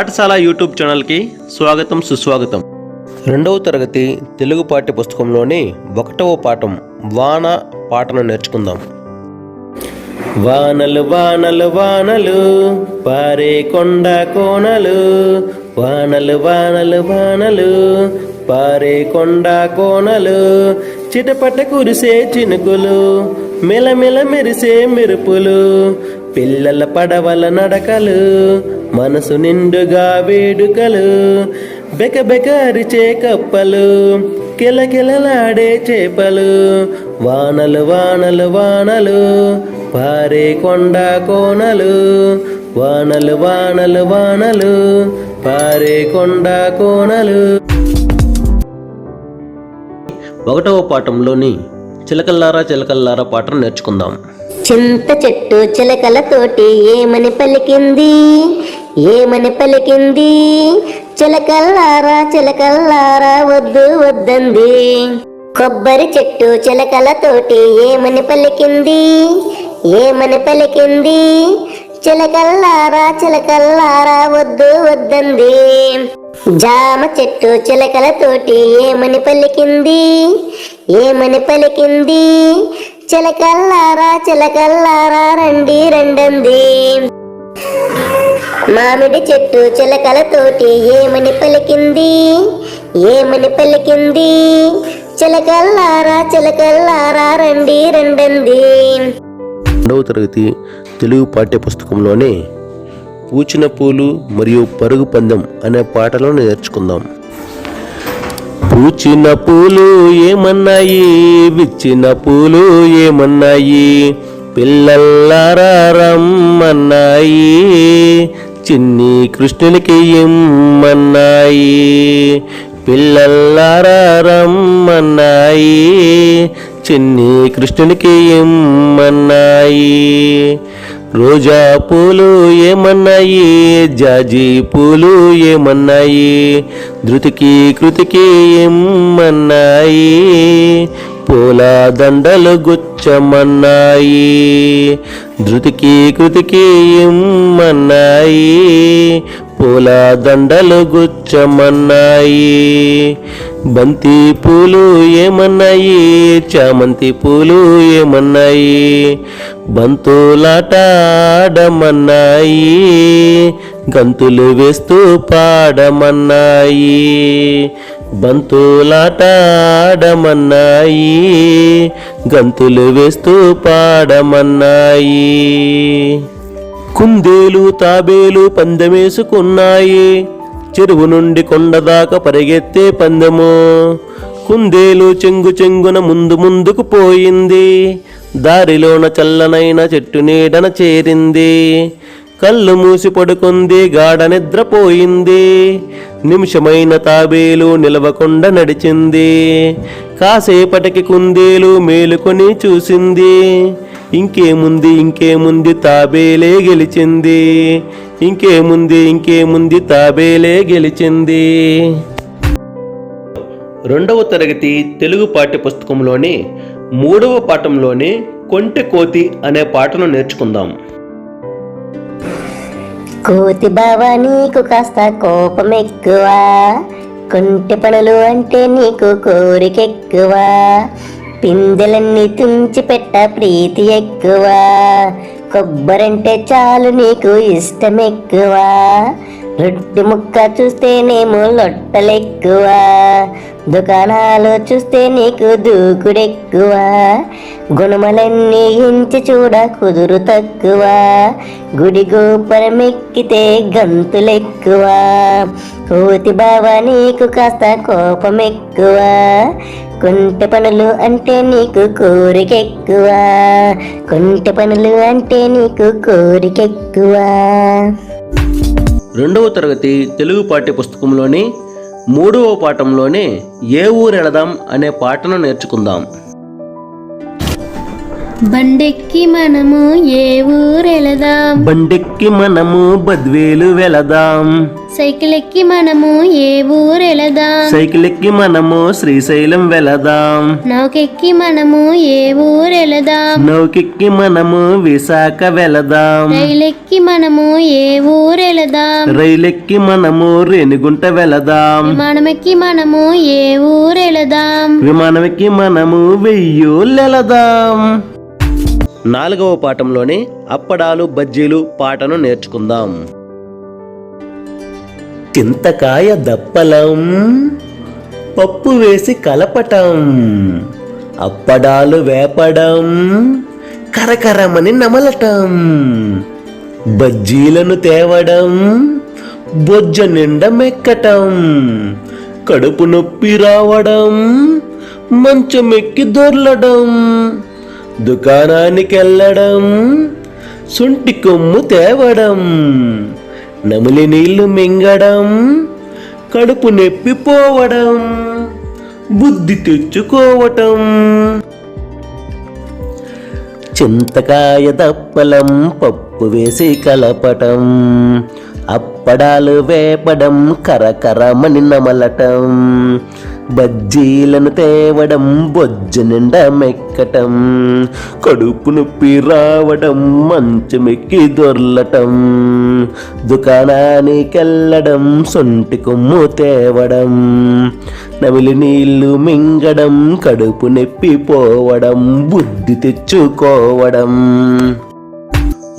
పాఠశాల యూట్యూబ్ ఛానల్కి స్వాగతం సుస్వాగతం. రెండవ తరగతి తెలుగు పాఠ్య పుస్తకంలోని ఒకటవ పాఠం వాన పాటను నేర్చుకుందాం. వానలు వానలు వానలు పారే కొండ కోనలు. వానలు వానలు వానలు పారే కొండ కోనలు. చిటపట కురిసే చినుకులు మెలమెల మెరిసే మెరుపులు. పిల్లల పడవల నడకలు మనసు నిండుగా వేడుకలు బెక బెక అరిచే కప్పలు కిలకిలలాడే చేపలు వానలు వానలు వానలు పారే కొండ కోనలు వానలు వానలు వానలు పారే కొండ కోనలు. ఒకటవ పాఠంలోని చిలకల్లారా చిలకల్లారా పాటను నేర్చుకుందాం. చింత చెట్టు చిలకలతోటి ఏమని పలికింది? ఏమని పలికింది? చిలకల్లారా చిలకల్లారా వద్దు వద్దంది. కొబ్బరి చెట్టు చిలకలతోటి ఏమని పలికింది? ఏమని పలికింది? చిలకల్లారా చిలకల్లారా వద్దు వద్దంది. జామ చెట్టు చిలకలతోటి ఏమని పలికింది? ఏమని పలికింది? చిలకల్లారా చిలకల్లారా రండి రండంది. మామిడి చెట్టు చిలకలతోటి ఏమని పలికింది? ఏమని పలికింది? చిలకల్లారా చిలకల్లారా రండి రండంది. రెండవ తరగతి తెలుగు పాఠ్యపుస్తకంలోని పూచిన పూలు మరియు పరుగు పందెం అనే పాటలో నేర్చుకుందాం. పూచిన పూలు ఏమన్నాయి? విచ్చిన పూలు ఏమన్నాయి? పిల్లల్లారా రమ్మన్నాయి? చిన్ని కృష్ణునికి ఇమ్మన్నాయి. పిల్లల్లారా రమ్మన్నాయి. చిన్ని కృష్ణునికి ఇమ్మన్నాయి. రోజా పూలు ఏమన్నాయి? జాజి పూలు ఏమన్నాయి? ధృతికి కృతికి ఏమన్నాయి పూల దండలు గుచ్చమన్నాయి. ధృతికి కృతికి ఇమ్మన్నాయి. పూల దండలు గుచ్చమన్నాయి. బంతి పూలు ఏమన్నాయి? చామంతి పూలు ఏమన్నాయి? బంతులాట ఆడమన్నాయి. గంతులు వేస్తూ పాడమన్నాయి. బంతులాటాడమన్నాయి గంతులు వేస్తూ పాడమన్నాయి. కుందేలు తాబేలు పందెమేసుకున్నాయి చెరువు నుండి కొండదాకా పరిగెత్తే పందెము. కుందేలు చెంగు చెంగున ముందు ముందుకు పోయింది దారిలోన చల్లనైన చెట్టు నీడన చేరింది. కళ్ళు మూసి పడుకుంది గాఢ నిద్రపోయింది. నిమిషమైన తాబేలు నిలవకుండా నడిచింది. కాసేపటికి కుందేలు మేలుకొని చూసింది. ఇంకేముంది ఇంకేముంది తాబేలే గెలిచింది. ఇంకేముంది ఇంకేముంది తాబేలే గెలిచింది. రెండవ తరగతి తెలుగు పాఠ్య పుస్తకంలోని మూడవ పాఠంలోని కొంటె కోతి అనే పాటను నేర్చుకుందాం. కోతి బావ నీకు కాస్త కోపం ఎక్కువ కొంటె పనులు అంటే నీకు కోరికెక్కువ? పిందెలన్నీ తుంచి పెట్ట ప్రీతి ఎక్కువ? కొబ్బరంటే చాలు నీకు ఇష్టం ఎక్కువ రొట్టె ముక్క చూస్తేనేమో లొట్టలెక్కువ దుకాణాలు చూస్తే నీకు దూకుడెక్కువ గుణమలన్నీ ఇంచి చూడ కుదురు తక్కువ. గుడి గోపురం ఎక్కితే గంతులెక్కువ. కోతి బావ నీకు కాస్త కోపం ఎక్కువ కుంట పనులు అంటే నీకు కోరికెక్కువ. కుంట పనులు అంటే నీకు కోరికెక్కువ. రెండవ తరగతి తెలుగు పాఠ్య పుస్తకంలోని మూడవ పాఠంలోనే ఏ ఊరు వెళదాం అనే పాటను నేర్చుకుందాం. బండెక్కి మనము ఏ ఊరెళదాం? బండెక్కి మనము బద్వేలు వెళదాం. సైకిల్ ఎక్కి మనము ఏ ఊరెళదాం? సైకిల్ ఎక్కి మనము శ్రీశైలం వెళదాం. నౌకెక్కి మనము ఏ ఊరెళదాం? నౌకెక్కి మనము విశాఖ వెళదాం. రైలెక్కి మనము ఏ ఊరెళదాం? రైలెక్కి మనము రేణిగుంట వెళదాం. విమానమెక్కి మనము ఏ ఊరెళదాం? విమానం ఎక్కి మనము వెయ్యోళ్ళెళదాం. నాలుగవ పాఠంలోని అప్పడాలు బజ్జీలు పాటను నేర్చుకుందాం. చింతకాయ దప్పలం పప్పు వేసి కలపటం అప్పడాలు వేపడం కరకరమని నమలటం బజ్జీలను తేవడం బొజ్జ నిండా మెక్కటం కడుపు నొప్పి రావడం మంచమెక్కి దొర్లడం దుకాణానికి వెళ్ళడం కొమ్ము తేవడం నమిలి నీళ్ళు మింగడం కడుపు నొప్పి పోవడం బుద్ధి తెచ్చుకోవటం. చింతకాయ దప్పలం పప్పు వేసి కలపటం అప్పడాలు వేపడం కరకరమని నమలటం. బజ్జీలను తేవడం బొజ్జు నిండా మెక్కటం కడుపు నొప్పి రావడం మంచమెక్కి దొర్లటం దుకాణానికెళ్ళడం సొంటి కొమ్ము తేవడం నవిలి నీళ్ళు మింగడం కడుపు నొప్పి పోవడం బుద్ధి తెచ్చుకోవడం.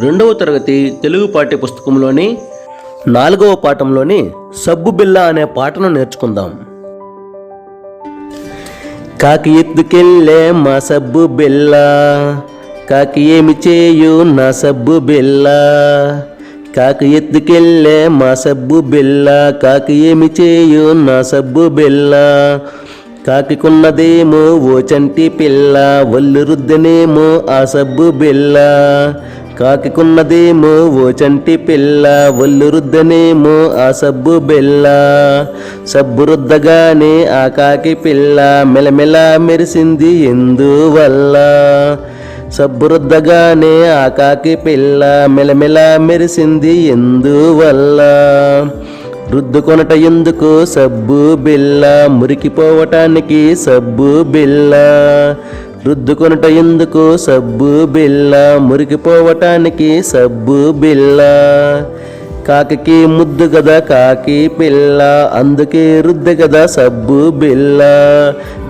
రెండవ తరగతి తెలుగు పాఠ్య పుస్తకంలోని నాలుగవ పాఠంలోని సబ్బు బిల్ల అనే పాటను నేర్చుకుందాం. కాకి ఎత్తుకెళ్ళే మా సబ్బు బిల్ల కాకి ఏమి చేయు నా సబ్బు బిల్ల కాకి ఎత్తుకెళ్ళే మా సబ్బు బిల్ల కాకి ఏమి చేయు నా సబ్బు బిల్ల కాకికున్నదేమో ఓ చంటి పిల్ల. ఒళ్ళు రుద్దనేమో ఆ సబ్బు బిల్ల కాకికున్నదేమో ఓ చంటి పిల్ల ఒళ్ళు రుద్దనేమో ఆ సబ్బు బిల్ల. సబ్బు రుద్దగానే ఆ కాకి పిల్ల మెలమెల మెరిసింది ఎందువల్ల? సబ్బు రుద్దగానే ఆ కాకి పిల్ల మెలమెల మెరిసింది ఎందువల్ల? రుద్దుకొనట ఎందుకు సబ్బు బిల్ల? మురికిపోవటానికి సబ్బు బిల్ల. రుద్దుకొనుట ఎందుకు? సబ్బు బిల్ల మురికిపోవటానికి సబ్బు బిల్ల కాకి ముద్దు కదా కాకి పిల్ల. అందుకే రుద్దు గదా సబ్బు బిల్ల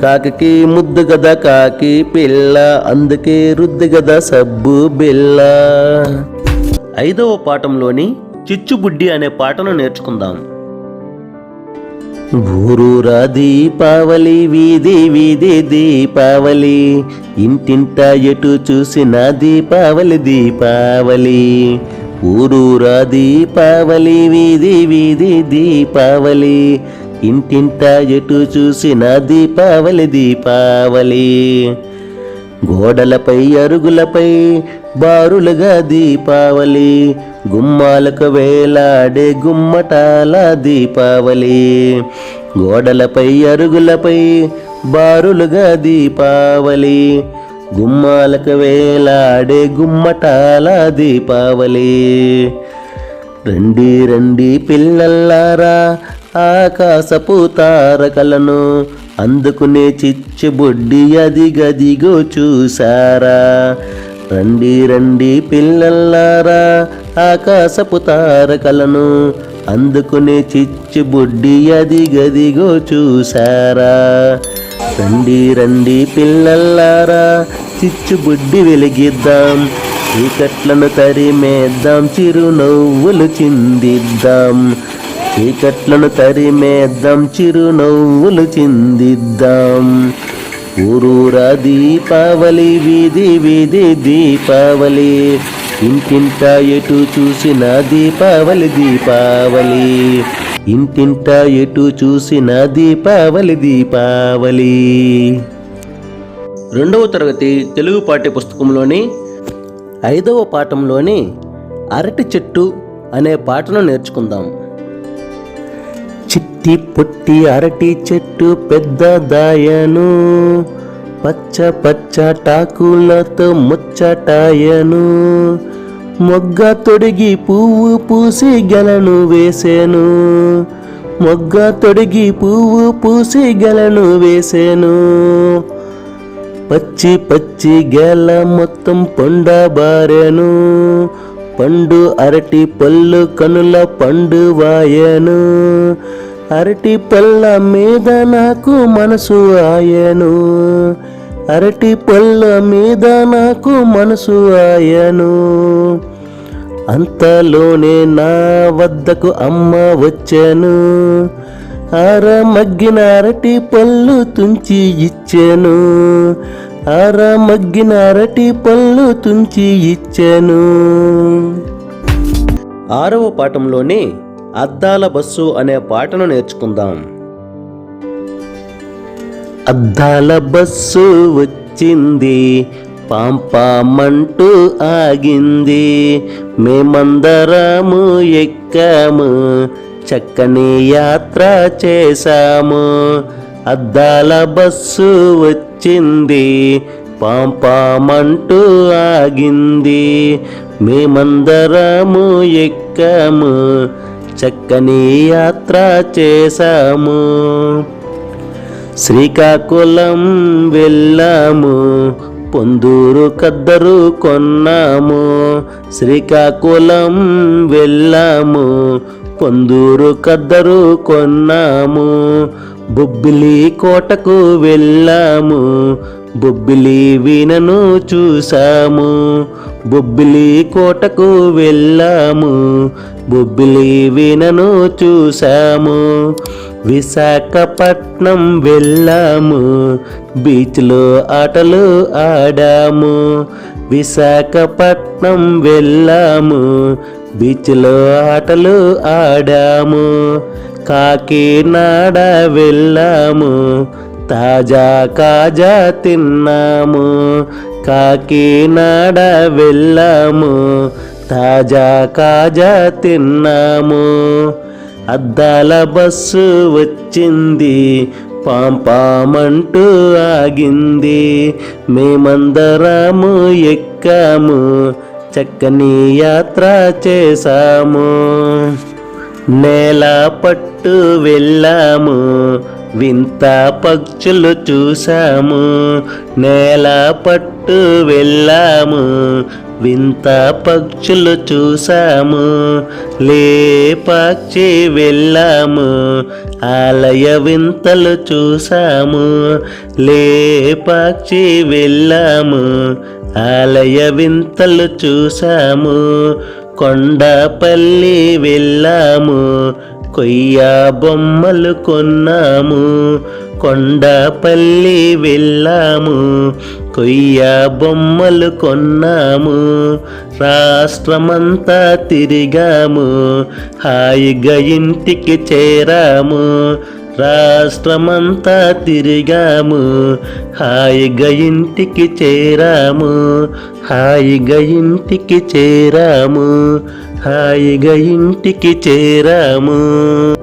కాకి ముద్దు గదా కాకి పిల్ల. అందుకే రుద్దు గదా సబ్బు బిల్ల ఐదవ పాఠంలోని చిచ్చుబుడ్డి అనే పాటను నేర్చుకుందాం. ఊరూరా దీపావళి వీధి వీధి దీపావళి. ఇంటింట ఎటు చూసిన దీపావళి దీపావళి. ఊరూరా దీపావళి వీధి వీధి దీపావళి. ఇంటింట ఎటు చూసిన దీపావళి దీపావళి. గోడలపై అరుగులపై బారులుగా దీపావళి గుమ్మాలకు వేలాడే గుమ్మటాల దీపావళి. గోడలపై అరుగులపై బారులుగా దీపావళి. గుమ్మాలకు వేలాడే గుమ్మటాల దీపావళి. రండి రండి పిల్లల్లారా ఆకాశపు తారకలను అందుకునే చిచ్చుబొడ్డి అది గదిగో చూసారా రండి రండి పిల్లల్లారా ఆకాశపు తారకలను అందుకునే చిచ్చుబొడ్డి అది గదిగో చూసారా రండి రండి పిల్లల్లారా చిచ్చుబుడ్డి వెలిగిద్దాం చీకట్లను తరిమేద్దాం చిరునవ్వులు చిందిద్దాం. చీకట్లను తరిమేద్దాం చిరునవ్వులు చిందిద్దాం. ఊరూరా దీపావళి వీధి వీధి దీపావళి. ఇంటింట ఎటు చూసిన దీపావళి దీపావళి. ఇంటింట ఎటు చూసిన దీపావళి దీపావళి. రెండవ తరగతి తెలుగు పాఠ్య పుస్తకంలోని ఐదవ పాఠంలోని అరటి చెట్టు అనే పాటను నేర్చుకుందాం. చిట్టి పొట్టి అరటి చెట్టు పెద్ద దాయను పచ్చ పచ్చ టాకులతో ముచ్చటాయను. మొగ్గ తొడిగి పువ్వు పూసి గెలను వేసాను. మొగ్గ తొడిగి పువ్వు పూసి గెలను వేసాను. పచ్చి పచ్చి గెల మొత్తం పొండబారెను పండు అరటి పళ్ళు కనుల పండు వాయను. అరటి పళ్ళ మీద నాకు మనసు ఆయను. అరటి పళ్ళ మీద నాకు మనసు ఆయను. అంతలోనే నా వద్దకు అమ్మ వచ్చాను. ఆర మగ్గిన అరటి పళ్ళు తుంచి ఇచ్చాను. ఆర మగ్గిన అరటి పళ్ళు తుంచి ఇచ్చాను. ఆరవ పాఠంలోనే అద్దాల బస్సు అనే పాటను నేర్చుకుందాం. అద్దాల బస్సు వచ్చింది పాంపామంటూ ఆగింది. మేమందరము ఎక్కాము చక్కని యాత్ర చేశాము. అద్దాల బస్సు వచ్చింది. పాంపామంటూ ఆగింది. మేమందరము ఎక్కాము. చక్కని యాత్ర చేశాము. శ్రీకాకుళం వెళ్ళాము. పొందూరు కద్దరు కొన్నాము. శ్రీకాకుళం వెళ్ళాము. పొందూరు కద్దరు కొన్నాము. బొబ్బిలి కోటకు వెళ్ళాము. బొబ్బిలి వీణను చూసాము బొబ్బిలి కోటకు వెళ్ళాము. బొబ్బిలి వీణను చూసాము విశాఖపట్నం వెళ్ళాము. బీచ్లో ఆటలు ఆడాము. విశాఖపట్నం వెళ్ళాము. బీచ్లో ఆటలు ఆడాము. కాకినాడ వెళ్ళాము తాజా కాజా తిన్నాము. కాకినాడ వెళ్ళాము తాజా కాజా తిన్నాము. అద్దాల బస్సు వచ్చింది పాంపామంటూ ఆగింది. మేమందరము ఎక్కాము చక్కని యాత్ర చేశాము. నేల పట్టు వెళ్ళాము వింత పక్షులు చూసాము నేల పట్టు వెళ్ళాము వింత పక్షులు చూసాము లేపాక్షి వెళ్ళాము ఆలయ వింతలు చూసాము లేపాక్షి వెళ్ళాము ఆలయ వింతలు చూసాము కొండపల్లి వెళ్ళాము కొయ్య బొమ్మలు కొన్నాము. కొండపల్లి వెళ్ళాము కొయ్య బొమ్మలు కొన్నాము. రాష్ట్రమంతా తిరిగాము హాయిగా ఇంటికి చేరాము. రాష్ట్రమంతా తిరిగాము. హాయిగా ఇంటికి చేరాము. హాయిగా ఇంటికి చేరాము. హాయిగా ఇంటికి చేరాము.